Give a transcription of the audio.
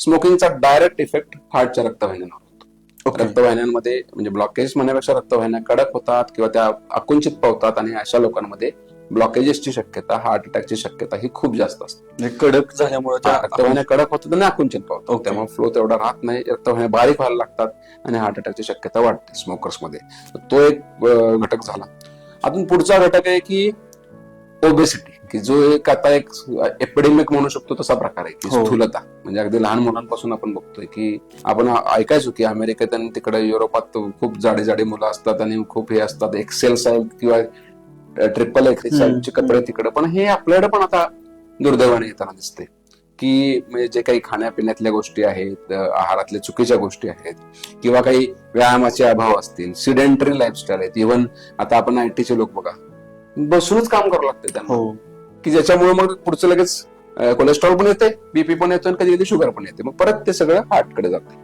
स्मोकिंगचा direct effect हार्टच्या रक्तवाहिन्यांवर होतो. Okay. रक्तवाहिन्यांमध्ये म्हणजे blockage म्हणण्यापेक्षा रक्तवाहिन्या कडक होतात किंवा त्या आकुंचित पावतात आणि अशा लोकांमध्ये ब्लॉकेजेसची शक्यता हार्ट अटॅकची शक्यता ही खूप जास्त असते. म्हणजे कडक झाल्यामुळे त्या रक्तवाहिन्या कडक होतात आणि आकुंचित पावतात. त्यामुळे फ्लो तेवढा राहत नाही रक्तवाहिन्या बारीक व्हायला लागतात आणि हार्ट अटॅकची शक्यता वाढते स्मोकर्समध्ये. तर तो एक घटक झाला. अजून पुढचा घटक आहे की ओबेसिटी की जो एक आता एक एपिडेमिक म्हणू शकतो तसा प्रकार आहे की हो. स्थूलता. म्हणजे अगदी लहान मुलांपासून आपण बघतोय की आपण ऐकायचो की अमेरिकेत आणि तिकडे युरोपात खूप जाडे जाडे मुलं असतात आणि खूप हे असतात एक्सेल साईज किंवा ट्रिपल एक्सेल साईजचे कपडे तिकडे. पण हे आपल्याकडे पण आता दुर्दैवाने येताना दिसते की म्हणजे जे काही खाण्यापिण्यातल्या गोष्टी आहेत आहारातल्या चुकीच्या गोष्टी आहेत किंवा काही व्यायामाचे अभाव असतील सिडेंटरी लाईफस्टाईल आहेत. इव्हन आता आपण आयटीचे लोक बघा बसूनच काम करावं लागतं त्यांना. हो. की ज्याच्यामुळे मग पुढचं लगेच कोलेस्ट्रॉल पण येते बीपी पण येतो आणि कधी कधी शुगर पण येते मग परत ते सगळं हार्टकडे जाते